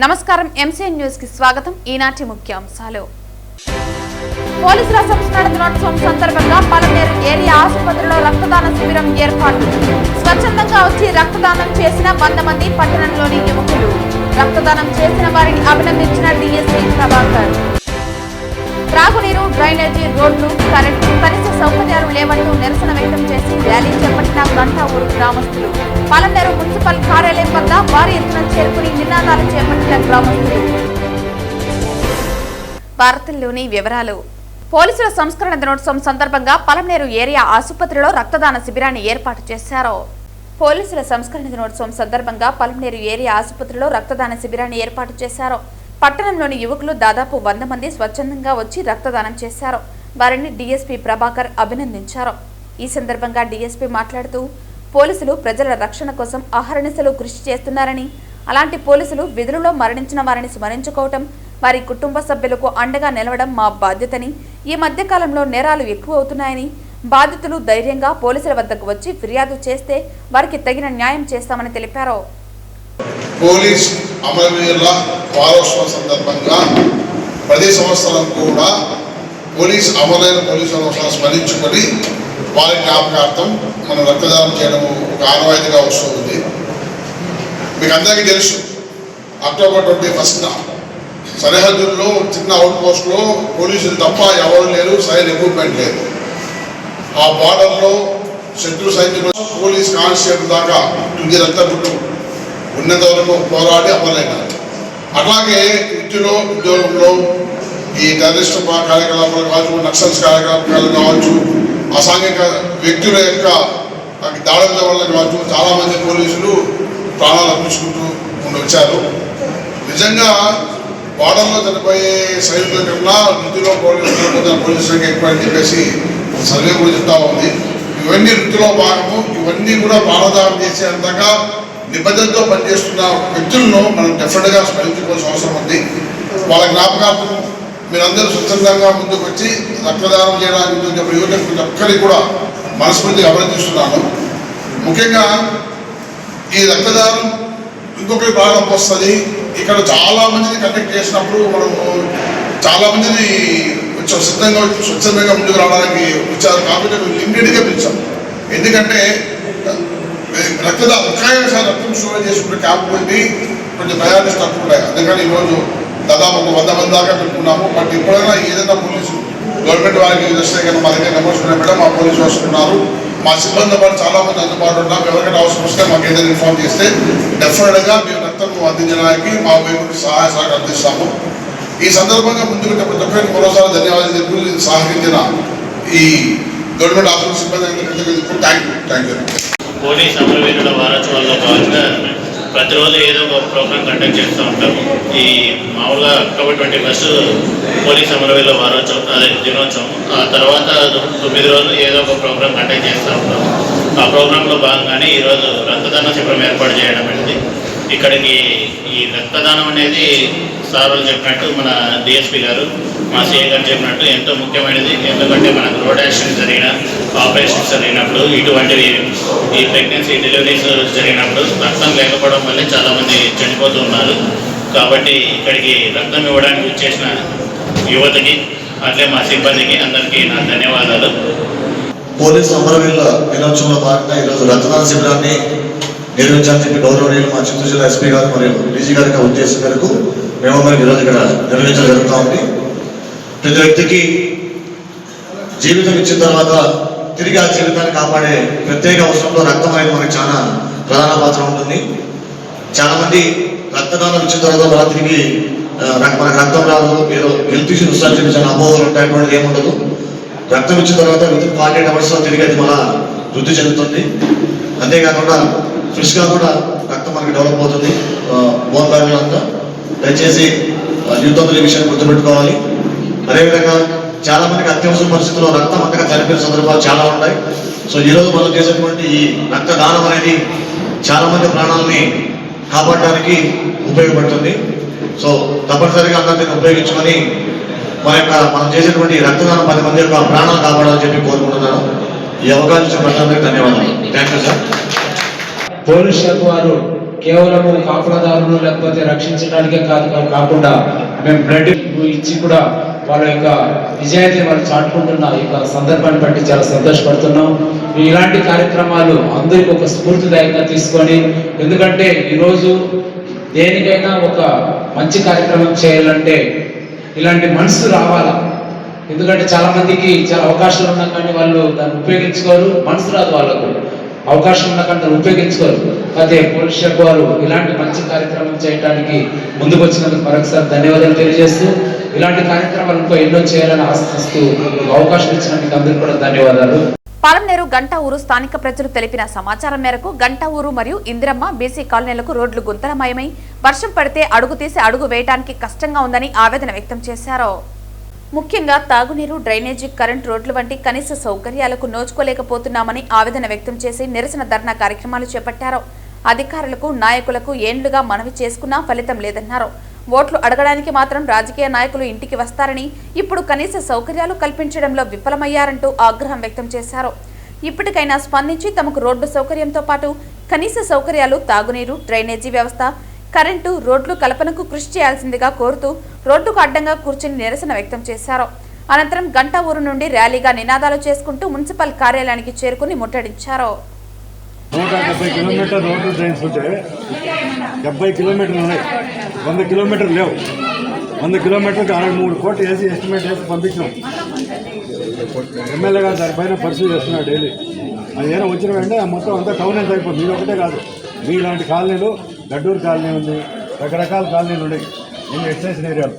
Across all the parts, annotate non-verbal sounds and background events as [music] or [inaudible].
నమస్కారం ఎంసీఎన్ న్యూస్కి స్వాగతం. ఈనాటి ముఖ్యాంశాలు. పోలీసుల సంస్కరణ దినోత్సవం సందర్భంగా పలమేరు ఏరియా ఆసుపత్రిలో రక్తదాన శిబిరం ఏర్పాటు. స్వచ్ఛందంగా వచ్చి రక్తదానం చేసిన వంద మంది పట్టణంలోని యువకులు. రక్తదానం చేసిన వారిని అభినందించిన డిఎస్పీ ప్రభాకర్. త్రాగునీరు డ్రైనేజీ రోడ్లు కరెంటు కనీస సౌకర్యాలు లేవంటూ నిరసన వ్యక్తం చేసి ర్యాలీ చేపట్టిన గంటా ఊరు గ్రామస్తులు. పాలనేరు మున్సిపల్ కార్యాలయం వద్ద భారీ ఎత్తున చేరుకుని నినాదాలు చేపట్టిన గ్రామస్తులు వార్తల్లోని వివరాలు. పోలీసుల సంస్కరణ దినోత్సవం సందర్భంగా పలమనేరు ఏరియా ఆసుపత్రిలో రక్తదాన శిబిరాన్ని ఏర్పాటు చేశారు. పోలీసుల సంస్కరణ దినోత్సవం సందర్భంగా పలమనేరు ఏరియా ఆసుపత్రిలో రక్తదాన శిబిరాన్ని ఏర్పాటు చేశారు. పట్టణంలోని యువకులు దాదాపు వంద మంది స్వచ్ఛందంగా వచ్చి రక్తదానం చేశారు. వారిని డీఎస్పీ ప్రభాకర్ అభినందించారు. ఈ సందర్భంగా డీఎస్పీ మాట్లాడుతూ పోలీసులు ప్రజల రక్షణ కోసం అహర్నిశలు కృషి చేస్తున్నారని అలాంటి పోలీసులు విధులలో మరణించిన వారిని స్మరించుకోవటం వారి కుటుంబ సభ్యులకు అండగా నిలవడం మా బాధ్యతని ఈ మధ్య కాలంలో నేరాలు ఎక్కువ అవుతున్నాయని బాధితులు ధైర్యంగా పోలీసుల వద్దకు వచ్చి ఫిర్యాదు చేస్తే వారికి తగిన న్యాయం చేస్తామని తెలిపారు. పోలీస్ అమరవీరుల వారోత్సవం సందర్భంగా ప్రతి సంవత్సరం కూడా పోలీస్ అమరైన పోలీసు స్మరించుకొని వారి జ్ఞాపకార్థం మనం రక్తదానం చేయడం ఒక ఆనవాయితీగా వస్తుంది. మీకు అందరికీ తెలుసు అక్టోబర్ ట్వంటీ ఫస్ట్న సరిహద్దుల్లో చిన్న అవుట్ పోస్ట్లో పోలీసులు తప్ప ఎవరు లేరు సరైన ఎక్విప్మెంట్ లేదు. ఆ బార్డర్లో శత్రు సైనికులు పోలీస్ కానిస్టేబుల్ దాకా తుది రక్తపుట్టు ఉన్నంత వరకు పోరాడి అమలైనారు. అట్లాగే వృత్తిలో ఉద్యోగంలో ఈ టెర్రరిస్ట్ కార్యకలాపాలు కావచ్చు నక్సల్స్ కార్యకలాపాలు కావచ్చు అసాంఘిక వ్యక్తుల యొక్క దాడుల వల్ల కావచ్చు చాలామంది పోలీసులు ప్రాణాలు అర్పించుకుంటూ వచ్చారు నిజంగా బార్డర్లో చనిపోయే సైనికుల కన్నా వృత్తిలో పోలీసులు పోలీసు సంఖ్య ఎక్కువ అని చెప్పేసి సర్వే కూడా చెప్తా ఉంది. ఇవన్నీ వృత్తిలో భాగము. ఇవన్నీ కూడా ప్రాణదానం చేసేంతగా నిబద్ధతతో పనిచేస్తున్న వ్యక్తులను మనం డెఫినెట్గా స్మరించుకోవాల్సిన అవసరం ఉంది. వాళ్ళ జ్ఞాపకార్థం మీరందరూ స్వచ్ఛందంగా ముందుకు వచ్చి రక్తదానం చేయడానికి చెప్పిన యువతకు ప్రతి ఒక్కరికి కూడా మనస్ఫూర్తిగా అభినందిస్తున్నాను. ముఖ్యంగా ఈ రక్తదానం ఇంకొకటి ప్రాణం వస్తుంది. ఇక్కడ చాలామందిని కండక్ట్ చేసినప్పుడు మనము చాలామందిని కొంచెం సిద్ధంగా స్వచ్ఛందంగా ముందుకు రావడానికి వచ్చారు. కాబట్టి మేము లిమిటెడ్గా పిలిచాం ఎందుకంటే రక్తదానం ఒక్కసారి రక్తం స్టోరేజ్ చేసుకుంటే క్యాంప్ ఉంది కొంచెం ప్రయారిటీస్ తక్కువ ఉన్నాయి అందుకని ఈరోజు దాదాపు ఒక వంద మంది దాకా పెట్టుకున్నాము బట్ ఎప్పుడైనా ఏదైనా పోలీసు గవర్నమెంట్ వారికి వస్తే కానీ మా దగ్గర నెంబర్స్ ఉన్నాయి మేడం మా పోలీసు వస్తున్నారు. మా సిబ్బంది పాటు చాలా మంది అందుబాటులో ఉన్నాం ఎవరికైనా అవసరం వస్తే మాకు ఏదైనా ఇన్ఫార్మ్ చేస్తే డెఫినెట్గా మేము రక్తం అందించడానికి మా వైపు సహాయ సహకారం అందిస్తాము. ఈ సందర్భంగా ముందుగా ప్రతి మరోసారి ధన్యవాదాలు చెప్పి సహకరించిన ఈ గవర్నమెంట్ హాస్పిటల్ సిబ్బంది thank you thank you police అమరవీరుల వారోత్సవాల్లో భాగంగా ప్రతిరోజు ఏదో ఒక ప్రోగ్రామ్ కండక్ట్ చేస్తూ ఉంటాము. ఈ మామూలుగా అక్టోబర్ ట్వంటీ ఫస్ట్ పోలీస్ అమరవీరుల వారోత్సవం అదే దినోత్సవం. ఆ తర్వాత తొమ్మిది రోజులు ఏదో ఒక ప్రోగ్రామ్ కండక్ట్ చేస్తూ ఉంటాము. ఆ ప్రోగ్రాంలో భాగంగానే ఈరోజు రక్తదాన శిబిరం ఏర్పాటు చేయడం అనేది ఇక్కడికి ఈ రక్తదానం అనేది సార్ చెప్పినట్టు మన డిఎస్పి గారు మా సీఏ గారు చెప్పినట్టు ఎంతో ముఖ్యమైనది. ఎందుకంటే మనకు రోడ్ యాక్సిడెంట్ జరిగిన ఆపరేషన్స్ జరిగినప్పుడు ఇటువంటివి ఈ ప్రెగ్నెన్సీ డెలివరీస్ జరిగినప్పుడు రక్తం లేకపోవడం వల్లే చాలామంది చనిపోతూ ఉన్నారు. కాబట్టి ఇక్కడికి రక్తం ఇవ్వడానికి వచ్చేసిన యువతకి అట్లే మా సిబ్బందికి అందరికీ నా ధన్యవాదాలు. పోలీసు అమరవీరుల దినోత్సవంలో భాగంగా ఈరోజు రక్తదాన శిబిరాన్ని నిర్వహించాలని చెప్పి గౌరవనీయులు మా చిత్తూరు జిల్లా ఎస్పీ గారు మరియు డీజీ గారి ఉద్దేశం మేరకు మేము మరి ఈరోజు ఇక్కడ నిర్వహించడం జరుగుతూ ఉంది. ప్రతి వ్యక్తికి జీవితం ఇచ్చిన తర్వాత తిరిగి ఆ జీవితాన్ని కాపాడే ప్రత్యేక అవసరంలో రక్తం అనేది మనకి చాలా ప్రధాన పాత్ర ఉంటుంది. చాలా మంది రక్తదానం ఇచ్చిన తర్వాత మన తిరిగి ఆ, మనకు రక్తం రాదు ఏదో హెల్త్ ఇష్యూస్ వస్తాయని చెప్పి చాలా అపోహలు ఉంటాయి అటువంటిది ఏముండదు రక్తం ఇచ్చిన తర్వాత విత్ ఫార్టీ ఎయిట్ అవర్స్లో తిరిగి అది మళ్ళా వృద్ధి చెందుతుంది. అంతేకాకుండా ఫ్రెష్గా కూడా రక్తం మనకి డెవలప్ అవుతుంది. బోన్ బ్యాగులు అంతా. దయచేసి యూత్ విషయాన్ని గుర్తుపెట్టుకోవాలి. అదేవిధంగా చాలా మందికి అత్యవసర పరిస్థితుల్లో రక్తం అంతగా చనిపోయిన సందర్భాలు చాలా ఉంటాయి. సో ఈ రోజు మనం చేసేటువంటి ఈ రక్తదానం అనేది చాలా మంది ప్రాణాలని కాపాడడానికి ఉపయోగపడుతుంది. సో తప్పనిసరిగా అందరూ దీన్ని ఉపయోగించుకొని మన యొక్క మనం చేసేటువంటి ఈ రక్తదానం పది మంది యొక్క ప్రాణాలు కాపాడాలని చెప్పి కోరుకుంటున్నాను. ఈ అవకాశం ఇచ్చిన ప్రజలందరికీ ధన్యవాదాలు. థ్యాంక్ యూ సార్ పోలీస్ శాఖ వారు కేవలము కాపులదారులు లేకపోతే రక్షించడానికే కాదు కాకుండా మేము బ్లడ్ ఇచ్చి కూడా వాళ్ళ యొక్క నిజాయితీ వాళ్ళు చాటుకుంటున్న ఈ యొక్క సందర్భాన్ని బట్టి చాలా సంతోషపడుతున్నాం. ఇలాంటి కార్యక్రమాలు అందరికి ఒక స్ఫూర్తిదాయకంగా తీసుకొని ఎందుకంటే ఈరోజు దేనికైనా ఒక మంచి కార్యక్రమం చేయాలంటే ఇలాంటి మనసు రావాలా? ఎందుకంటే చాలా మందికి చాలా అవకాశాలు ఉన్నా కానీ వాళ్ళు దాన్ని ఉపయోగించుకోరు మనసు రాదు వాళ్ళకు. అవకాశం ఉన్నకంటే ఉపయోగించుకోరు. అదే పోలీస్ శాఖ వారు ఇలాంటి మంచి కార్యక్రమం చేయడానికి ముందుకు వచ్చినందుకు మరొకసారి ధన్యవాదాలు తెలియజేస్తూ ఇలాంటి కార్యక్రమాలు ఇంకా ఎన్నో చేయాలని ఆశిస్తూ అవకాశం ఇచ్చినందుకు అందరికీ కూడా ధన్యవాదాలు. పాలమనేరు గంట ఊరు స్థానిక ప్రజలు తెలిపిన సమాచారం మేరకు గంట ఊరు మరియు ఇందిరమ్మ బీసీ కాలనీలకు రోడ్లు గుంతలమయమై వర్షం పడితే అడుగు తీసి అడుగు వేయడానికి కష్టంగా ఉందని ఆవేదన వ్యక్తం చేశారు. ముఖ్యంగా తాగునీరు డ్రైనేజీ కరెంట్ రోడ్లు వంటి కనీస సౌకర్యాలకు నోచుకోలేకపోతున్నామని ఆవేదన వ్యక్తం చేసి నిరసన ధర్నా కార్యక్రమాలు చేపట్టారు. అధికారులకు నాయకులకు ఏండ్లుగా మనవి చేసుకున్నా ఫలితం లేదన్నారు. ఓట్లు అడగడానికి మాత్రం రాజకీయ నాయకులు ఇంటికి వస్తారని ఇప్పుడు కనీస సౌకర్యాలు కల్పించడంలో విఫలమయ్యారంటూ ఆగ్రహం వ్యక్తం చేశారు. ఇప్పటికైనా స్పందించి తమకు రోడ్డు సౌకర్యంతో పాటు కనీస సౌకర్యాలు తాగునీరు డ్రైనేజీ వ్యవస్థ కరెంటు రోడ్లు కల్పనకు కృషి చేయాల్సిందిగా కోరుతూ రోడ్డుకు అడ్డంగా కూర్చుని నిరసన వ్యక్తం చేశారు. అనంతరం గంట ఊరు నుండి ర్యాలీగా నినాదాలు చేసుకుంటూ మున్సిపల్ కార్యాలయానికి చేరుకుని ముట్టడించారు. నూట డెబ్బై కిలోమీటర్ రోడ్డు ట్రైన్స్ ఉంటే డెబ్బై కిలోమీటర్లు ఉన్నాయి. వంద కిలోమీటర్లు లేవు. వంద కిలోమీటర్కి అరవై మూడు కోట్లు వేసి ఎస్టిమేట్ వేసి పంపించాం. ఎమ్మెల్యే గారు దానిపైన పరిశీలి చేస్తున్నారు డైలీ. అది ఏమైనా వచ్చిన వెంటనే మొత్తం అంతా టౌన్ ఎంత అయిపోతుంది. మీరు ఒకటే కాదు. మీలాంటి కాలనీలు గడ్డూరు కాలనీ ఉంది. రకరకాల కాలనీలు ఉన్నాయి. ఇన్ని ఎక్స్టెన్షన్ ఏరియాలు.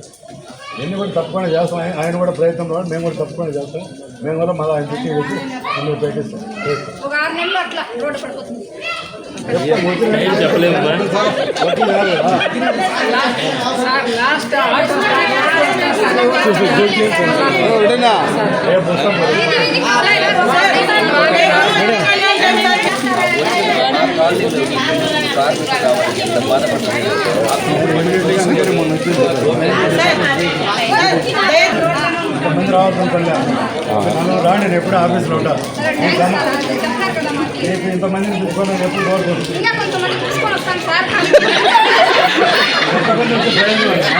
ఎన్ని కూడా తప్పకుండా చేస్తాం. ఆయన- కూడా ప్రయత్నం కూడా మేము కూడా తప్పకుండా చేస్తాం. మేము కూడా మళ్ళీ ఆయన చుట్టూ వచ్చి అందరూ ప్రయత్నిస్తాం చేస్తాం. రావాల్సింది నన్ను రాండి నేను ఎప్పుడు ఆఫీస్లో ఉంటా. ఈ సమ- రేపు ఇంతమందిని నేను ఎప్పుడు కోరుకుంటుంది ఇంకా కొంతమంది తీసుకొని వస్తాను సార్.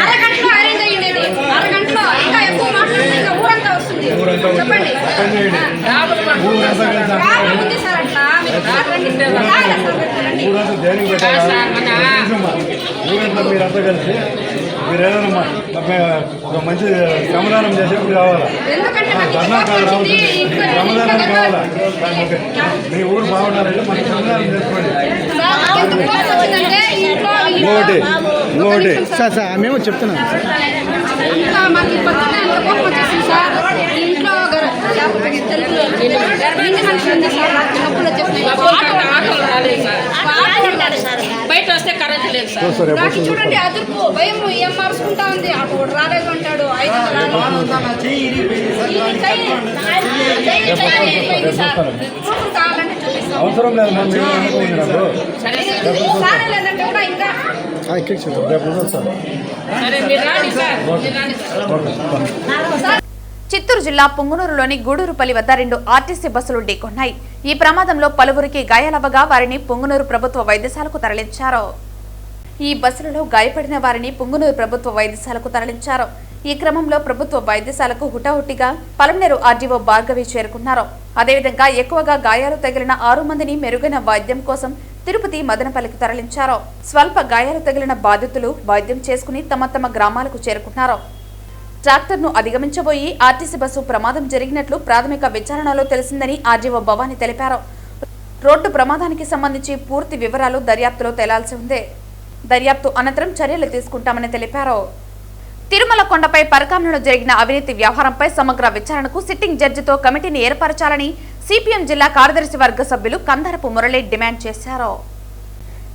అరగంటలో అరేంజ్ అయ్యిండేది. అరగంటలో ఇంకా ఎక్కువ మాట్లాడితే ఇంకా ఊరంతా వస్తుంది. చెప్పండి. ఊరంతా ఉంది సార్. పెట్టండి. ఊరంతా దేనికి పెట్టాలి ఊరంతా మీరంతా కలిసి మీరు ఏదైనా ఒక మంచి శ్రమదానం చేసేప్పుడు కావాలా ఎందుకంటే ఆ, నాకు ధర్నా కాదు వచ్చింది. రావాల్సింది శ్రమదానం కావాలా ఓకే మీ ఊరు బాగుండాలంటే మనకి శ్రమదానం చేసుకోండి ఇంకొకటి ఇంకొకటి సార్ సార్ మేము చెప్తున్నాం ఇంకా మాకు పొద్దున్న ఎంత కోపం వచ్చేసింది సార్ ఇంట్లో గర- ఇంటి మనిషి ఉంది సార్ నాకు నొప్పులు వచ్చేసినాయి ఆటో ఉంటాడు సార్ బయట వస్తే కరెంట్ లేదు సార్ నాకు చూడండి అదుపు భయం ఏం మార్చుకుంటా ఉంది? అప్పుడు రాలేదు అంటాడు. ఐదు కావాలంటే చూపిస్తాం. అవసరం లేదు చిత్తూరు జిల్లా పొంగునూరులోని గూడూరుపల్లి వద్ద రెండు ఆర్టీసీ బస్సులు ఢీకొన్నాయి ఈ ప్రమాదంలో పలువురికి గాయాలవ్వగా వారిని పొంగునూరు ప్రభుత్వ వైద్యశాలకు తరలించారు. ఈ బస్సులలో గాయపడిన వారిని పుంగునూరు ప్రభుత్వ వైద్యశాలకు తరలించారు. ఈ క్రమంలో ప్రభుత్వ వైద్యశాలకు హుటాహుటిగా పలమనేరు ఆర్డీఓ భార్గవి చేరుకున్నారు. అదేవిధంగా ఎక్కువగా గాయాలు తగిలిన ఆరు మందిని మెరుగైన వైద్యం కోసం తిరుపతి మదనపల్లికి తరలించారు. స్వల్ప గాయాలు తగిలిన బాధితులు వైద్యం చేసుకుని తమ తమ గ్రామాలకు చేరుకున్నారు. ట్రాక్టర్ను అధిగమించబోయి ఆర్టీసీ బస్సు ప్రమాదం జరిగినట్లు ప్రాథమిక విచారణలో తెలిసిందని ఆర్డీఓ భవానీ తెలిపారు. రోడ్డు ప్రమాదానికి సంబంధించి పూర్తి వివరాలు దర్యాప్తులో తేలాల్సి ఉంది. దర్యాప్తు అనంతరం చర్యలు తీసుకుంటామని తెలిపారు. తిరుమల కొండపై పరకామణలో జరిగిన అవినీతి వ్యవహారంపై సమగ్ర విచారణకు సిట్టింగ్ జడ్జితో కమిటీని ఏర్పరచాలని సిపిఎం జిల్లా కార్యదర్శి వర్గ సభ్యులు కందరపు మురళి డిమాండ్ చేశారు.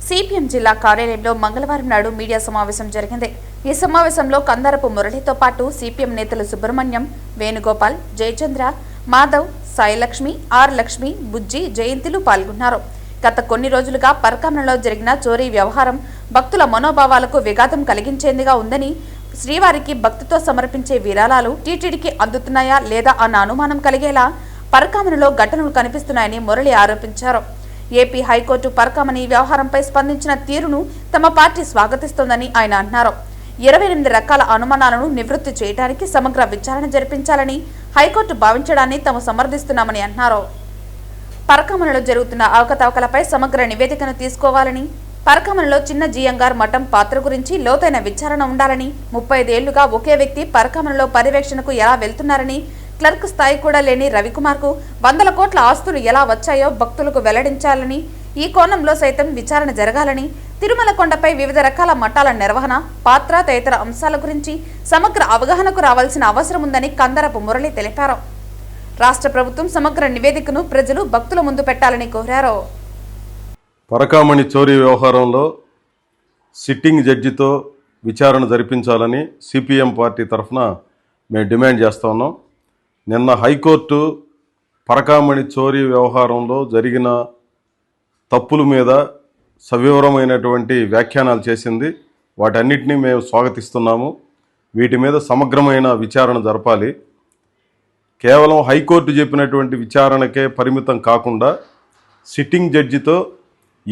సిపిఎం జిల్లా కార్యాలయంలో మంగళవారం నాడు మీడియా సమావేశం జరిగింది. ఈ సమావేశంలో కందరపు మురళితో పాటు సిపిఎం నేతలు సుబ్రహ్మణ్యం వేణుగోపాల్ జయచంద్ర మాధవ్ సాయిలక్ష్మి ఆర్ లక్ష్మి బుజ్జి జయంతిలు పాల్గొన్నారు. గత కొన్ని రోజులుగా పరకామణలో జరిగిన చోరీ వ్యవహారం భక్తుల మనోభావాలకు విఘాతం కలిగించేందిగా ఉందని శ్రీవారికి భక్తితో సమర్పించే విరాళాలు టీటీడీకి అందుతున్నాయా లేదా అన్న అనుమానం కలిగేలా పరకామణిలో ఘటనలు కనిపిస్తున్నాయని మురళి ఆరోపించారు. ఏపీ హైకోర్టు పరకామణి వ్యవహారంపై స్పందించిన తీరును తమ పార్టీ స్వాగతిస్తోందని ఆయన అన్నారు ఇరవై ఎనిమిది రకాల అనుమానాలను నివృత్తి చేయడానికి సమగ్ర విచారణ జరిపించాలని హైకోర్టు భావించడాన్ని తాము సమర్థిస్తున్నామని అన్నారు. పరకామణలో జరుగుతున్న అవకతవకలపై సమగ్ర నివేదికను తీసుకోవాలని పరకమనలో చిన్న జియంగార్ మఠం పాత్ర గురించి లోతైన విచారణ ఉండాలని ముప్పై ఐదేళ్ళుగా ఒకే వ్యక్తి పరకమనలో పర్యవేక్షణకు ఎలా వెళ్తున్నారని క్లర్క్ స్థాయి కూడా లేని రవికుమార్కు వందల కోట్ల ఆస్తులు ఎలా వచ్చాయో భక్తులకు వెల్లడించాలని ఈ కోణంలో సైతం విచారణ జరగాలని తిరుమల కొండపై వివిధ రకాల మఠాల నిర్వహణ పాత్ర తదితర అంశాల గురించి సమగ్ర అవగాహనకు రావాల్సిన అవసరం ఉందని కందరపు మురళి తెలిపారు. రాష్ట్ర ప్రభుత్వం సమగ్ర నివేదికను ప్రజలు భక్తుల ముందు పెట్టాలని కోరారు. పరకామణి చోరీ వ్యవహారంలో సిట్టింగ్ జడ్జితో విచారణ జరిపించాలని సిపిఎం పార్టీ తరఫున మేము డిమాండ్ చేస్తా ఉన్నాం. నిన్న హైకోర్టు పరకామణి చోరీ వ్యవహారంలో జరిగిన తప్పుల మీద సవివరమైనటువంటి వ్యాఖ్యానాలు చేసింది. వాటన్నిటినీ మేము స్వాగతిస్తున్నాము. వీటి మీద సమగ్రమైన విచారణ జరపాలి. కేవలం హైకోర్టు చెప్పినటువంటి విచారణకే పరిమితం కాకుండా సిట్టింగ్ జడ్జితో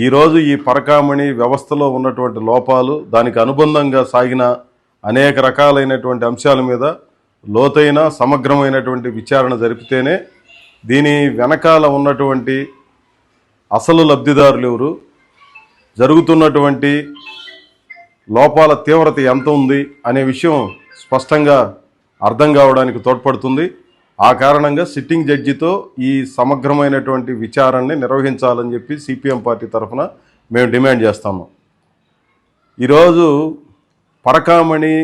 ఈరోజు ఈ పరకామణి వ్యవస్థలో ఉన్నటువంటి లోపాలు దానికి అనుబంధంగా సాగిన అనేక రకాలైనటువంటి అంశాల మీద లోతైన సమగ్రమైనటువంటి విచారణ జరిపితేనే దీని వెనకాల ఉన్నటువంటి అసలు లబ్ధిదారులు ఎవరు? జరుగుతున్నటువంటి లోపాల తీవ్రత ఎంత ఉంది? అనే విషయం స్పష్టంగా అర్థం కావడానికి తోడ్పడుతుంది. ఆ కారణంగా సిట్టింగ్ జడ్జితో ఈ సమగ్రమైనటువంటి విచారణని నిర్వహించాలని చెప్పి సిపిఎం పార్టీ తరఫున మేము డిమాండ్ చేస్తాము. ఈరోజు పరకామణి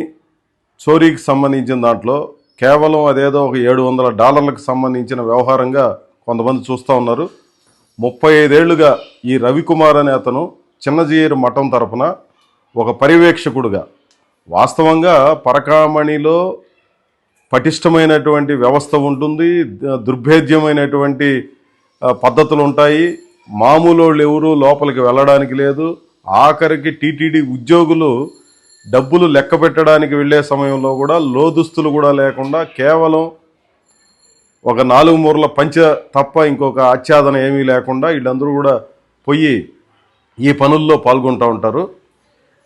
చోరీకి సంబంధించిన దాంట్లో కేవలం అదేదో ఒక ఏడు వందల డాలర్లకు సంబంధించిన వ్యవహారంగా కొంతమంది చూస్తూ ఉన్నారు. ముప్పై ఐదేళ్ళుగా ఈ రవికుమార్ అనే అతను చిన్నజీయరు మఠం తరపున ఒక పర్యవేక్షకుడుగా. వాస్తవంగా పరకామణిలో పటిష్టమైనటువంటి వ్యవస్థ ఉంటుంది దుర్భేద్యమైనటువంటి పద్ధతులు ఉంటాయి మామూలు వాళ్ళు ఎవరూ లోపలికి వెళ్ళడానికి లేదు. ఆఖరికి టీటీడీ ఉద్యోగులు డబ్బులు లెక్క పెట్టడానికి వెళ్ళే సమయంలో కూడా లోదుస్తులు కూడా లేకుండా కేవలం ఒక నాలుగు మూరల పంచ తప్ప ఇంకొక ఆచ్ఛాదన ఏమీ లేకుండా వీళ్ళందరూ కూడా పోయి ఈ పనుల్లో పాల్గొంటూ ఉంటారు.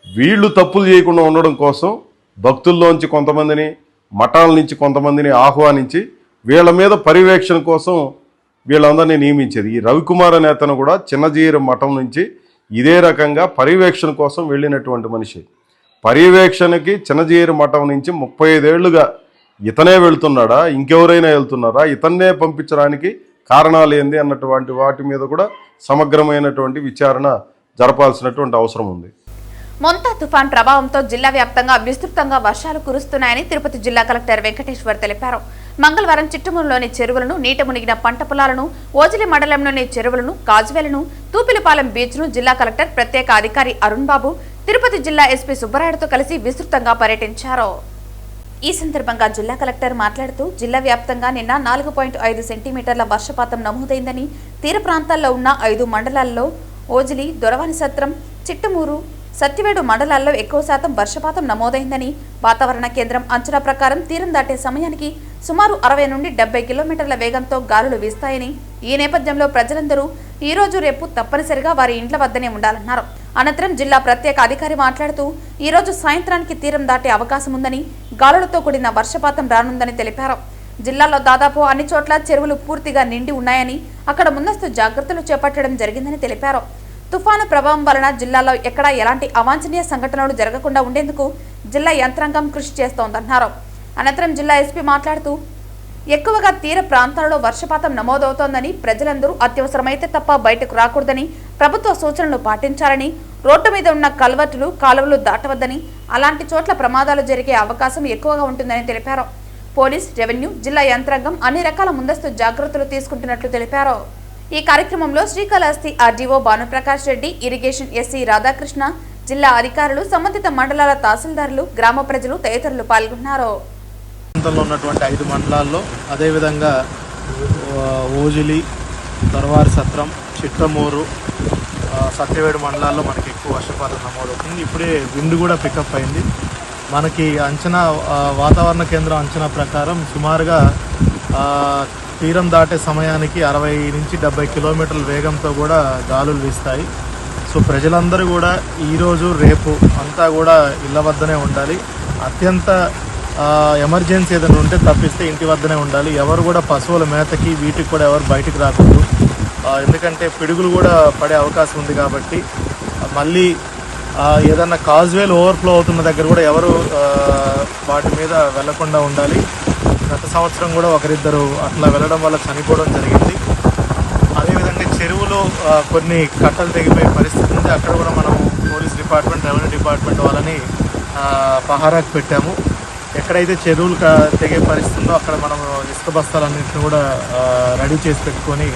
వీళ్ళు తప్పులు చేయకుండా ఉండడం కోసం భక్తుల్లోంచి కొంతమందిని మఠాల నుంచి కొంతమందిని ఆహ్వానించి వీళ్ళ మీద పర్యవేక్షణ కోసం వీళ్ళందరినీ నియమించేది. ఈ రవికుమార్ అనే అతను కూడా చిన్నజీరు మఠం నుంచి ఇదే రకంగా పర్యవేక్షణ కోసం వెళ్ళినటువంటి మనిషి. పర్యవేక్షణకి చిన్నజీరు మఠం నుంచి ముప్పై ఐదేళ్ళుగా ఇతనే వెళ్తున్నాడా? ఇంకెవరైనా వెళ్తున్నారా? ఇతన్నే పంపించడానికి కారణాలు ఏంది? అన్నటువంటి వాటి మీద కూడా సమగ్రమైనటువంటి విచారణ జరపాల్సినటువంటి అవసరం ఉంది. మొంతా తుఫాన్ ప్రభావంతో జిల్లా వ్యాప్తంగా విస్తృతంగా వర్షాలు కురుస్తున్నాయని తిరుపతి జిల్లా కలెక్టర్ వెంకటేశ్వర్ తెలిపారు. మంగళవారం చిట్టమూరులోని చెరువులను నీట మునిగిన పంట పొలాలను ఓజిలి మండలంలోని చెరువులను కాజువేలను తూపిలపాలెం బీచ్ను జిల్లా కలెక్టర్ ప్రత్యేక అధికారి అరుణ్ బాబు తిరుపతి జిల్లా ఎస్పీ సుబ్బరాయుడుతో కలిసి విస్తృతంగా పర్యటించారు. ఈ సందర్భంగా జిల్లా కలెక్టర్ మాట్లాడుతూ జిల్లా వ్యాప్తంగా నిన్న నాలుగు పాయింట్ ఐదు సెంటీమీటర్ల వర్షపాతం నమోదైందని తీర ప్రాంతాల్లో ఉన్న ఐదు మండలాల్లో ఓజిలి దొరవాని సత్రం చిట్టమూరు సత్యవేడు మండలాల్లో ఎక్కువ శాతం వర్షపాతం నమోదైందని వాతావరణ కేంద్రం అంచనా ప్రకారం తీరం దాటే సమయానికి సుమారు అరవై నుండి డెబ్బై కిలోమీటర్ల వేగంతో గాలులు వీస్తాయని ఈ నేపథ్యంలో ప్రజలందరూ ఈ రోజు రేపు తప్పనిసరిగా వారి ఇంట్ల వద్దనే ఉండాలన్నారు. అనంతరం జిల్లా ప్రత్యేక అధికారి మాట్లాడుతూ ఈ రోజు సాయంత్రానికి తీరం దాటే అవకాశం ఉందని గాలులతో కూడిన వర్షపాతం రానుందని తెలిపారు. జిల్లాలో దాదాపు అన్ని చోట్ల చెరువులు పూర్తిగా నిండి ఉన్నాయని అక్కడ ముందస్తు జాగ్రత్తలు చేపట్టడం జరిగిందని తెలిపారు. తుఫాను ప్రభావం వలన జిల్లాలో ఎక్కడా ఎలాంటి అవాంఛనీయ సంఘటనలు జరగకుండా ఉండేందుకు జిల్లా యంత్రాంగం కృషి చేస్తోందన్నారు. అనంతరం జిల్లా ఎస్పీ మాట్లాడుతూ ఎక్కువగా తీర ప్రాంతాలలో వర్షపాతం నమోదవుతోందని ప్రజలందరూ అత్యవసరమైతే తప్ప బయటకు రాకూడదని ప్రభుత్వ సూచనలు పాటించాలని రోడ్డు మీద ఉన్న కల్వర్టులు కాలువలు దాటవద్దని అలాంటి చోట్ల ప్రమాదాలు జరిగే అవకాశం ఎక్కువగా ఉంటుందని తెలిపారు. పోలీస్ రెవెన్యూ జిల్లా యంత్రాంగం అన్ని రకాల ముందస్తు జాగ్రత్తలు తీసుకుంటున్నట్లు తెలిపారు. ఈ కార్యక్రమంలో Srikalahasti RDO Bhanuprakash Reddy irrigation SE Radhakrishna జిల్లా అధికారులు సంబంధిత మండలాల తహసీల్దారులు గ్రామ ప్రజలు తదితరులు పాల్గొన్నారు. ప్రాంతంలో ఉన్నటువంటి ఐదు మండలాల్లో అదేవిధంగా ఓజిలి దొరవారి సత్రం చిట్టమూరు సత్యవేడు మండలాల్లో మనకి ఎక్కువ వర్షపాతం నమోదవుతుంది. ఇప్పుడే విండ్ కూడా పికప్ అయింది. మనకి అంచనా వాతావరణ కేంద్రం అంచనా ప్రకారం సుమారుగా తీరం దాటే సమయానికి అరవై నుంచి డెబ్బై కిలోమీటర్ల వేగంతో కూడా గాలులు వీస్తాయి. సో ప్రజలందరూ కూడా ఈరోజు రేపు అంతా కూడా ఇళ్ళ వద్దనే ఉండాలి. అత్యంత ఎమర్జెన్సీ ఏదైనా ఉంటే తప్పిస్తే ఇంటి వద్దనే ఉండాలి. ఎవరు కూడా పశువుల మేతకి వీటికి కూడా ఎవరు బయటికి రాకూడదు. ఎందుకంటే పిడుగులు కూడా పడే అవకాశం ఉంది కాబట్టి మళ్ళీ ఏదన్నా కాజ్వేల్ ఓవర్ఫ్లో అవుతున్న దగ్గర కూడా ఎవరు వాటి మీద వెళ్ళకుండా ఉండాలి. గత సంవత్సరం కూడా ఒకరిద్దరు అట్లా వెళ్ళడం వల్ల చనిపోవడం జరిగింది. అదేవిధంగా చెరువులో కొన్ని కట్టలు తెగిపోయే పరిస్థితి ఉంది. అక్కడ కూడా మనం పోలీస్ డిపార్ట్మెంట్ రెవెన్యూ డిపార్ట్మెంట్ వాళ్ళని పహారాకు పెట్టాము. ఎక్కడైతే చెరువులు తెగే పరిస్థితి ఉందో అక్కడ మనం ఇసుక బస్తాలన్నింటిని కూడా రెడీ చేసి పెట్టుకొని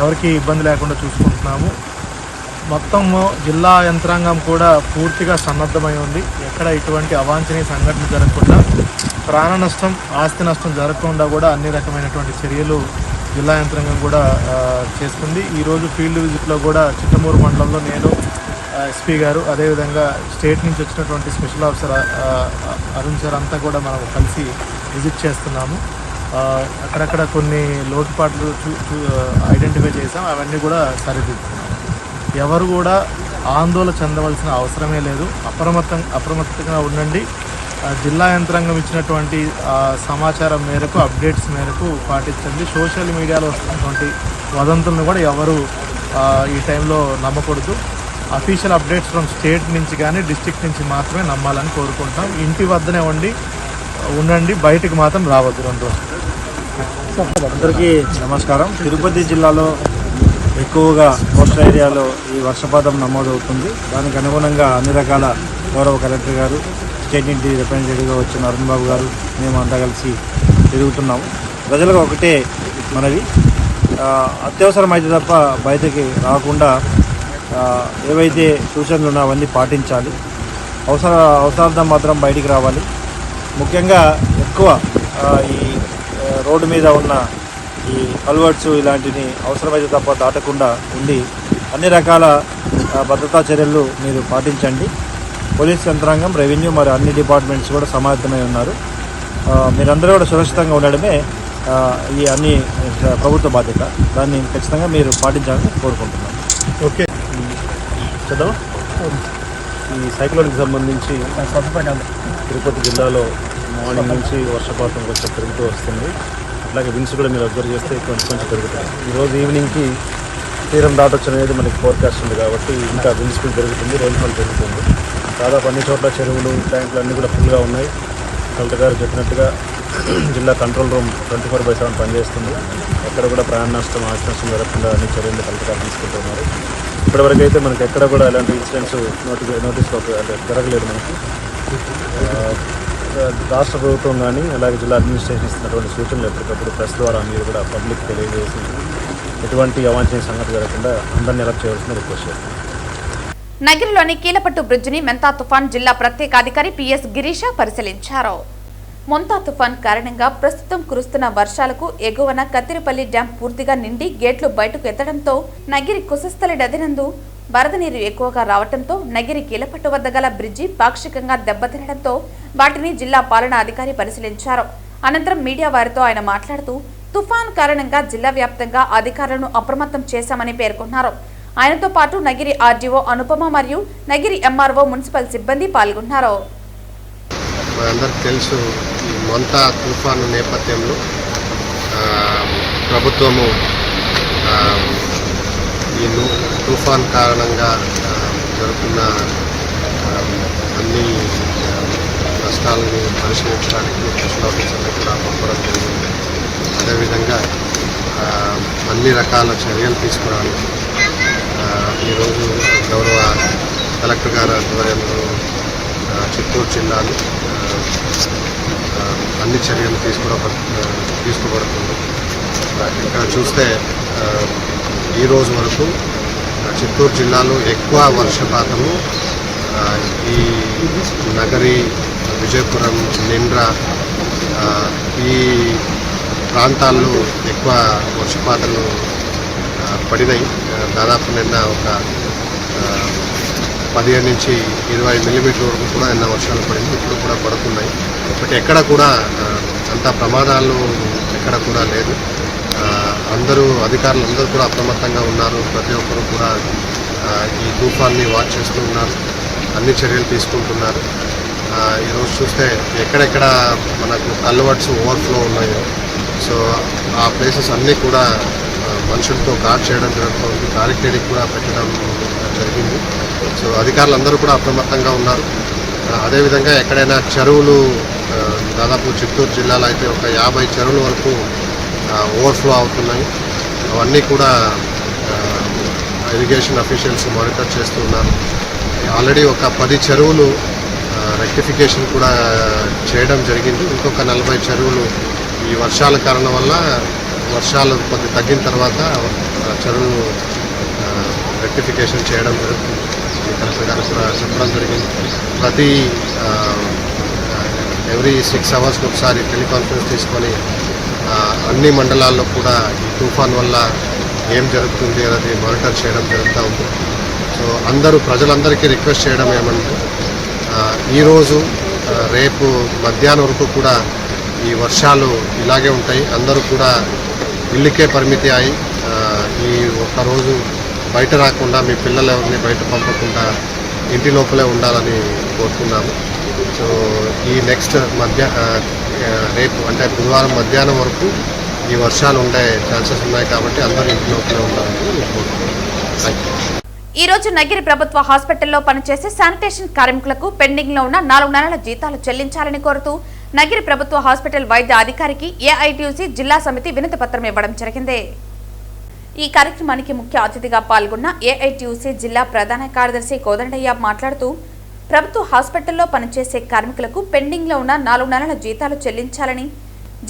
ఎవరికి ఇబ్బంది లేకుండా చూసుకుంటున్నాము. మొత్తం జిల్లా యంత్రాంగం కూడా పూర్తిగా సన్నద్ధమై ఉంది. ఎక్కడ ఇటువంటి అవాంఛనీయ సంఘటన జరగకుండా ప్రాణ నష్టం ఆస్తి నష్టం జరగకుండా కూడా అన్ని రకమైనటువంటి చర్యలు జిల్లా యంత్రాంగం కూడా చేస్తుంది. ఈరోజు ఫీల్డ్ విజిట్లో కూడా చిట్టమూరు మండలంలో నేను ఎస్పీ గారు అదేవిధంగా స్టేట్ నుంచి వచ్చినటువంటి స్పెషల్ ఆఫీసర్ అరుణ్ సార్ అంతా కూడా మనం కలిసి విజిట్ చేస్తున్నాము. అక్కడక్కడ కొన్ని లోటుపాట్లు చూ చూ ఐడెంటిఫై చేసాం. అవన్నీ కూడా సరిదిద్దుతున్నాము ఎవరు కూడా ఆందోళన చెందవలసిన అవసరమే లేదు. అప్రమత్తం అప్రమత్తంగా ఉండండి. జిల్లా యంత్రాంగం ఇచ్చినటువంటి సమాచారం మేరకు అప్డేట్స్ మేరకు పాటించండి. సోషల్ మీడియాలో వస్తున్నటువంటి వదంతులను కూడా ఎవరు ఈ టైంలో నమ్మకూడదు. అఫీషియల్ అప్డేట్స్ ఫ్రమ్ స్టేట్ నుంచి కానీ డిస్ట్రిక్ట్ నుంచి మాత్రమే నమ్మాలని కోరుకుంటాం ఇంటి వద్దనే ఉండి ఉండండి. బయటకు మాత్రం రావద్దు రెండు అందరికీ నమస్కారం. తిరుపతి జిల్లాలో ఎక్కువగా కోస్టల్ ఏరియాలో ఈ వర్షపాతం నమోదవుతుంది. దానికి అనుగుణంగా అన్ని రకాల గౌరవ కలెక్టర్ గారు స్టేట్ నుంచి రిప్రజెంటేటివ్గా వచ్చిన అరుణ్ బాబు గారు మేము అంతా కలిసి తిరుగుతున్నాము. ప్రజలకు ఒకటే మనవి. అత్యవసరమైతే తప్ప బయటకి రాకుండా ఏవైతే సూచనలు ఉన్నాయో అవన్నీ పాటించాలి. అవసర అవసరార్థం మాత్రం బయటికి రావాలి. ముఖ్యంగా ఎక్కువ ఈ రోడ్డు మీద ఉన్న ఈ కల్వర్ట్స్ ఇలాంటివి అవసరమైతే తప్ప దాటకుండా ఉండి అన్ని రకాల భద్రతా చర్యలు మీరు పాటించండి. పోలీస్ యంత్రాంగం రెవెన్యూ మరి అన్ని డిపార్ట్మెంట్స్ కూడా సమాయత్తమై ఉన్నారు. మీరందరూ కూడా సురక్షితంగా ఉండడమే ఈ అన్ని ప్రభుత్వ బాధ్యత. దాన్ని ఖచ్చితంగా మీరు పాటించాలని కోరుకుంటున్నాను. ఓకే. చదవ ఈ సైక్లోన్కి సంబంధించి తిరుపతి జిల్లాలో మార్నింగ్ నుంచి వర్షపాతం కొంచెం పెరుగుతూ వస్తుంది. అట్లాగే విన్స్ కూడా మీరు అబ్జర్వ్ చేస్తే కొంచెం కొంచెం పెరుగుతుంది ఈరోజు ఈవినింగ్కి తీరం దాటొచ్చు అనేది మనకి ఫోర్కాస్ట్ ఉంది కాబట్టి ఇంకా విన్స్ కూడా పెరుగుతుంది రైన్ఫాల్ పెరుగుతుంది. దాదాపు అన్ని చోట్ల చెరువులు ట్యాంకులు అన్నీ కూడా ఫుల్గా ఉన్నాయి. కలెక్టర్ గారు చెప్పినట్టుగా [clears throat] జిల్లా control room twenty four by seven పనిచేస్తుంది. ఎక్కడ కూడా ప్రాణ నష్టం ఆస్తి నష్టం జరగకుండా అన్ని చర్యలు కలెక్టర్ గారు తీసుకుంటున్నారు. ఇప్పటివరకు అయితే మనకి ఎక్కడ కూడా అలాంటి ఇన్సిడెంట్స్ నోటి నోటీస్ జరగలేదు మనకి. రాష్ట్ర ప్రభుత్వం కానీ అలాగే జిల్లా అడ్మినిస్ట్రేషన్ ఇస్తున్నటువంటి సూచనలు ఎప్పటికప్పుడు ప్రెస్ ద్వారా మీరు కూడా పబ్లిక్ తెలియజేసి ఎటువంటి అవాంఛనీయ సంగతి జరగకుండా అందరినీ ఎలా చేయవలసిన రిక్వెస్ట్ చేస్తున్నాను నగిరిలోని కీలపట్టు బ్రిడ్జిని మెంతా తుఫాన్ జిల్లా ప్రత్యేక అధికారి పిఎస్ గిరీష పరిశీలించారు. మొంతా తుఫాన్ కారణంగా ప్రస్తుతం కురుస్తున్న వర్షాలకు ఎగువన కత్తిరిపల్లి డ్యాం పూర్తిగా నిండి గేట్లు బయటకు ఎత్తడంతో నగిరి కుసస్థలి నదినందు వరద నీరు ఎక్కువగా రావడంతో నగిరి కీలపట్టు వద్ద గల బ్రిడ్జి పాక్షికంగా దెబ్బతినడంతో వాటిని జిల్లా పాలనా అధికారి పరిశీలించారు. అనంతరం మీడియా వారితో ఆయన మాట్లాడుతూ తుఫాన్ కారణంగా జిల్లా వ్యాప్తంగా అధికారులను అప్రమత్తం చేశామని పేర్కొన్నారు. ఆయనతో పాటు నగిరి ఆర్డీఓ అనుపమ మరియు నగిరి ఎంఆర్ఓ మున్సిపల్ సిబ్బంది పాల్గొన్నారు. మనందరికి తెలుసు ఈ మొంతా తుఫాను నేపథ్యంలో ప్రభుత్వము ఈ తుఫాన్ కారణంగా జరుగుతున్న అన్ని నష్టాలను పరిశీలించడానికి స్పెషల్ ఆఫీసర్లు కూడా పంపడం జరిగింది. అదేవిధంగా అన్ని రకాల చర్యలు తీసుకోవడానికి ఈరోజు గౌరవ కలెక్టర్ గారి ఆధ్వర్యంలో చిత్తూరు జిల్లాలో అన్ని చర్యలు తీసుకోవడం తీసుకోబడుతుంది. ఇంకా ఇక్కడ చూస్తే ఈరోజు వరకు చిత్తూరు జిల్లాలో ఎక్కువ వర్షపాతము ఈ నగరి విజయపురం నిండ్ర ఈ ప్రాంతాల్లో ఎక్కువ వర్షపాతలు పడినాయి. దాదాపు నిన్న ఒక పదిహేను నుంచి ఇరవై మిల్లీమీటర్ వరకు కూడా నిన్న వర్షాలు పడింది. ఇప్పుడు కూడా పడుతున్నాయి. బట్ ఎక్కడ కూడా అంత ప్రమాదాలు ఎక్కడ కూడా లేదు. అందరూ అధికారులు అందరూ కూడా అప్రమత్తంగా ఉన్నారు. ప్రతి ఒక్కరు కూడా ఈ తుఫాన్ని వాచ్ చేస్తూ ఉన్నారు. అన్ని చర్యలు తీసుకుంటున్నారు. ఈరోజు చూస్తే ఎక్కడెక్కడ మనకు కల్వర్ట్స్ ఓవర్ఫ్లో ఉన్నాయో సో ఆ ప్లేసెస్ అన్నీ కూడా మనుషులతో గార్డ్ చేయడం జరుగుతుంది బ్యారికేడింగ్ కూడా పెట్టడం జరిగింది. సో అధికారులందరూ కూడా అప్రమత్తంగా ఉన్నారు. అదేవిధంగా ఎక్కడైనా చెరువులు దాదాపు చిత్తూరు జిల్లాలో అయితే ఒక యాభై చెరువుల వరకు ఓవర్ఫ్లో అవుతున్నాయి. అవన్నీ కూడా ఇరిగేషన్ అఫీషియల్స్ మానిటర్ చేస్తూ ఉన్నారు. ఆల్రెడీ ఒక పది చెరువులు రెక్టిఫికేషన్ కూడా చేయడం జరిగింది. ఇంకొక నలభై చెరువులు ఈ వర్షాల కారణం వల్ల వర్షాలు కొద్ది తగ్గిన తర్వాత చెరువు చెరువులు రెక్టిఫికేషన్ చేయడం జరుగుతుంది. కలెక్టర్ గారు కూడా చెప్పడం జరిగింది. ప్రతి ఎవ్రీ సిక్స్ అవర్స్కి ఒకసారి టెలికాన్ఫరెన్స్ తీసుకొని అన్ని మండలాల్లో కూడా ఈ తుఫాన్ వల్ల ఏం జరుగుతుంది అనేది మానిటర్ చేయడం జరుగుతూ ఉంది. సో అందరూ ప్రజలందరికీ రిక్వెస్ట్ చేయడం ఏమంటే ఈరోజు రేపు మధ్యాహ్నం వరకు కూడా ఈ వర్షాలు ఇలాగే ఉంటాయి. అందరూ కూడా ఇళ్ళకే పరిమితి అయి ఈ ఒక్కరోజు బయట రాకుండా మీ పిల్లలు ఎవరిని బయట పంపకుండా ఇంటి లోపలే ఉండాలని కోరుతున్నాము. సో ఈ నెక్స్ట్ మధ్య రేపు అంటే బుధవారం మధ్యాహ్నం వరకు ఈ వర్షాలు ఉండే ఛాన్సెస్ ఉన్నాయి కాబట్టి అందరూ ఇంటి లోపలే ఉండాలని కోరుతున్నాము ఈ రోజు నగిరి ప్రభుత్వ హాస్పిటల్లో పనిచేసే శానిటేషన్ కార్మికులకు పెండింగ్లో ఉన్న నాలుగు నెలల జీతాలు చెల్లించాలని కోరుతూ నగిరి ప్రభుత్వ హాస్పిటల్ వైద్య అధికారికి ఏఐటీయూసీ జిల్లా సమితి వినతి పత్రం ఇవ్వడం జరిగింది. ఈ కార్యక్రమానికి ముఖ్య అతిథిగా పాల్గొన్న ఏఐటీయూసీ జిల్లా ప్రధాన కార్యదర్శి కోదండయ్య మాట్లాడుతూ ప్రభుత్వ హాస్పిటల్లో పనిచేసే కార్మికులకు పెండింగ్లో ఉన్న నాలుగు నెలల జీతాలు చెల్లించాలని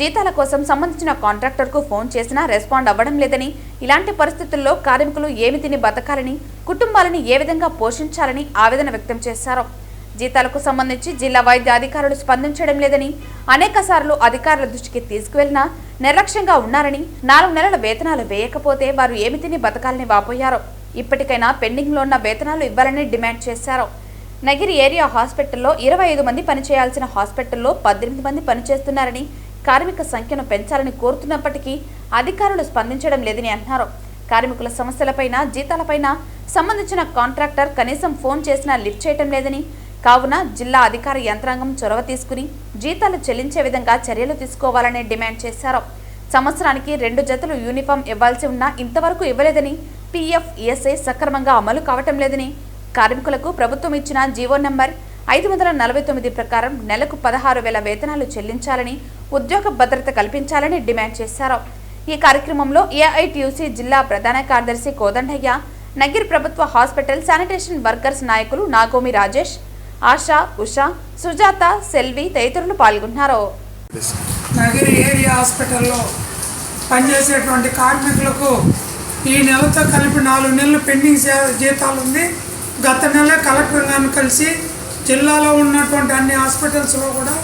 జీతాల కోసం సంబంధించిన కాంట్రాక్టర్కు ఫోన్ చేసినా రెస్పాండ్ అవ్వడం లేదని ఇలాంటి పరిస్థితుల్లో కార్మికులు ఏమి తిని బతకాలని కుటుంబాలని ఏ విధంగా పోషించాలని ఆవేదన వ్యక్తం చేశారు. జీతాలకు సంబంధించి జిల్లా వైద్య అధికారులు స్పందించడం లేదని అనేక సార్లు అధికారుల దృష్టికి తీసుకువెళ్ళినా నిర్లక్ష్యంగా ఉన్నారని నాలుగు నెలల వేతనాలు వేయకపోతే వారు ఏమి తిని బతకాలని వాపోయారు ఇప్పటికైనా పెండింగ్లో ఉన్న వేతనాలు ఇవ్వాలని డిమాండ్ చేశారు. నగిరి ఏరియా హాస్పిటల్లో ఇరవై ఐదు మంది పనిచేయాల్సిన హాస్పిటల్లో పద్దెనిమిది మంది పనిచేస్తున్నారని కార్మిక సంఖ్యను పెంచాలని కోరుతున్నప్పటికీ అధికారులు స్పందించడం లేదని అన్నారు కార్మికుల సమస్యలపైన జీతాలపైన సంబంధించిన కాంట్రాక్టర్ కనీసం ఫోన్ చేసినా లిఫ్ట్ చేయటం లేదని కావున జిల్లా అధికార యంత్రాంగం చొరవ తీసుకుని జీతాలు చెల్లించే విధంగా చర్యలు తీసుకోవాలని డిమాండ్ చేశారు. సంవత్సరానికి రెండు జతలు యూనిఫామ్ ఇవ్వాల్సి ఉన్నా ఇంతవరకు ఇవ్వలేదని పీఎఫ్ ఈఎస్ఐ సక్రమంగా అమలు కావటం లేదని కార్మికులకు ప్రభుత్వం ఇచ్చిన జీవో నంబర్ ఐదు వందల నలభై తొమ్మిది ప్రకారం నెలకు పదహారు వేల వేతనాలు చెల్లించాలని ఉద్యోగ భద్రత కల్పించాలని డిమాండ్ చేశారు. ఈ కార్యక్రమంలో ఏఐటియుసి జిల్లా ప్రధాన కార్యదర్శి కోదండయ్య నగిరి ప్రభుత్వ హాస్పిటల్ శానిటేషన్ వర్కర్స్ నాయకులు నాగోమి రాజేష్ ఆశ ఉషా సుజాత సెల్వి తదితరులు పాల్గొన్నారు. నగిరి ఏరియా హాస్పిటల్లో పనిచేసేటువంటి కార్మికులకు ఈ నెలతో కలిపి నాలుగు నెలలు పెండింగ్ జీతాలు ఉంది. గత నెల కలెక్టర్ గారిని కలిసి జిల్లాలో ఉన్నటువంటి అన్ని హాస్పిటల్స్లో కూడా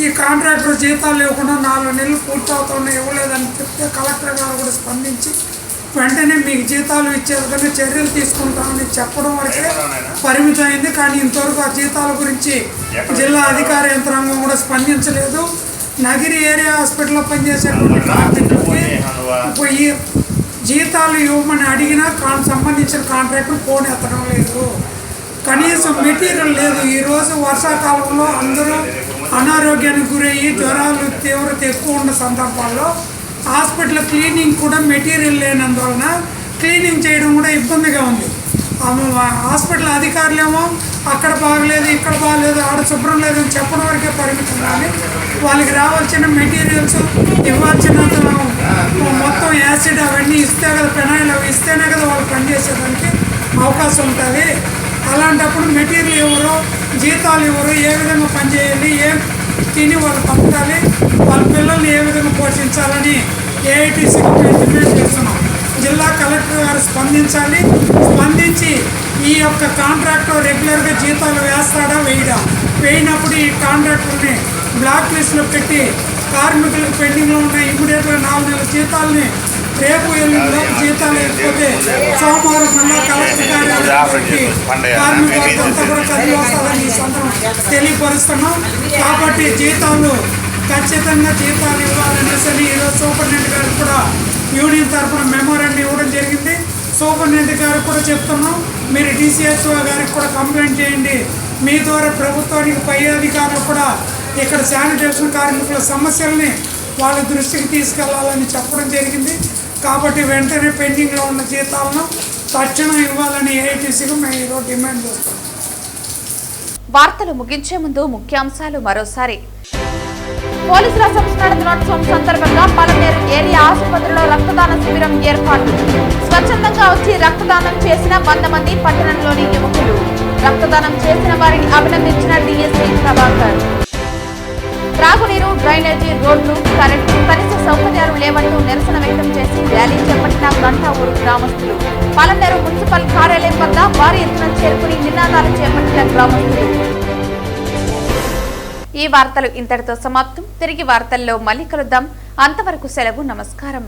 ఈ కాంట్రాక్టర్ జీతాలు ఇవ్వకుండా నాలుగు నెలలు పూర్తవుతున్నా ఇవ్వలేదని చెప్తే కలెక్టర్ గారు కూడా స్పందించి వెంటనే మీకు జీతాలు ఇచ్చే విధంగా చర్యలు తీసుకుంటామని చెప్పడం వరకే పరిమితమైంది. కానీ ఇంతవరకు ఆ జీతాల గురించి జిల్లా అధికార యంత్రాంగం కూడా స్పందించలేదు. నగిరి ఏరియా హాస్పిటల్లో పనిచేసేటువంటి కార్మికులకి జీతాలు ఇవ్వమని అడిగినా కా- సంబంధించిన కాంట్రాక్టర్ ఫోన్ ఎత్తడం లేదు. కనీసం మెటీరియల్ లేదు. ఈరోజు వర్షాకాలంలో అందరూ అనారోగ్యానికి గురయ్యి జ్వరాలు తీవ్రత ఎక్కువ ఉన్న సందర్భాల్లో హాస్పిటల్ క్లీనింగ్ కూడా మెటీరియల్ లేనందువలన క్లీనింగ్ చేయడం కూడా ఇబ్బందిగా ఉంది. హాస్పిటల్ అధికారులేమో అక్కడ బాగలేదు ఇక్కడ బాగలేదు ఆడ శుభ్రం లేదని చెప్పడం వరకే పరిమితం కానీ వాళ్ళకి రావాల్సిన మెటీరియల్స్ ఇవ్వాల్సిన మొత్తం యాసిడ్ అవన్నీ ఇస్తే కదా పెనాయిల్ అవి ఇస్తేనే కదా వాళ్ళు పనిచేసేదానికి అవకాశం ఉంటుంది. అలాంటప్పుడు మెటీరియల్ ఎవరు జీతాలు ఎవరు ఏ విధంగా పనిచేయాలి ఏం తిని వాళ్ళు పంపాలి. వాళ్ళ పిల్లల్ని ఏ విధంగా పోషించాలని ఏఐటీసీకి మేము డిమాండ్ చేస్తున్నాం. జిల్లా కలెక్టర్ గారు స్పందించాలి. స్పందించి ఈ యొక్క కాంట్రాక్టర్ రెగ్యులర్గా జీతాలు వేస్తాడా వేయడా? వేయినప్పుడు ఈ కాంట్రాక్టర్ని బ్లాక్ లిస్ట్లో పెట్టి కార్మికులకు పెండింగ్లో ఉన్న ఇమీడియట్గా నాలుగు నెలల జీతాలని రేపు ఎల్లుండిలో జీతాలు లేకపోతే సోమవారం మళ్ళా కలెక్టర్ కార్యాలయానికి కార్మికులంతా కూడా కదిలి వస్తారని ఈ సందర్భం తెలియపరుస్తున్నాం. కాబట్టి జీతాలు ఖచ్చితంగా జీతాలు ఇవ్వాలనేసి అని ఈరోజు సూపరింటెండెంట్ గారికి కూడా యూనియన్ తరఫున మెమోరాండం ఇవ్వడం జరిగింది. సూపరింటెండెంట్ గారికి కూడా చెప్తున్నాం. మీరు డిసిహెచ్ఓ గారికి కూడా కంప్లైంట్ చేయండి. మీ ద్వారా ప్రభుత్వానికి పై అధికారులు కూడా ఇక్కడ శానిటేషన్ కార్మికుల సమస్యల్ని వాళ్ళ దృష్టికి తీసుకెళ్ళాలని చెప్పడం జరిగింది. కాబట్టి వెంటనే పెండింగ్లో ఉన్న జీతాలను తక్షణం ఇవ్వాలని ఏఐటీసీకి మేము ఈరోజు డిమాండ్ చేస్తాం వార్తలు ముగించే ముందు ముఖ్యాంశాలు మరోసారి. పోలీసుల సంస్కరణ దినోత్సవం సందర్భంగా పలమనేరు ఏరియా ఆసుపత్రిలో రక్తదాన శిబిరం ఏర్పాటు. స్వచ్ఛందంగా వచ్చి రక్తదానం చేసిన వంద మంది పట్టణంలోని యువకులు. రక్తదానం చేసిన వారిని అభినందించిన డిఎస్పీ ప్రభాకర్. త్రాగునీరు డ్రైనేజీ రోడ్లు కరెంటు కనీస సౌకర్యాలు లేవంటూ నిరసన వ్యక్తం చేసి ర్యాలీ చేపట్టిన గంటావూరు గ్రామస్తులు. పలమనేరు మున్సిపల్ కార్యాలయం వద్ద భారీ ఎత్తున చేరుకుని నినాదాలు చేపట్టిన గ్రామస్తులు. ఈ వార్తలు ఇంతటితో సమాప్తం. తిరిగి వార్తల్లో మళ్ళీ కలుద్దాం. అంతవరకు సెలవు నమస్కారం.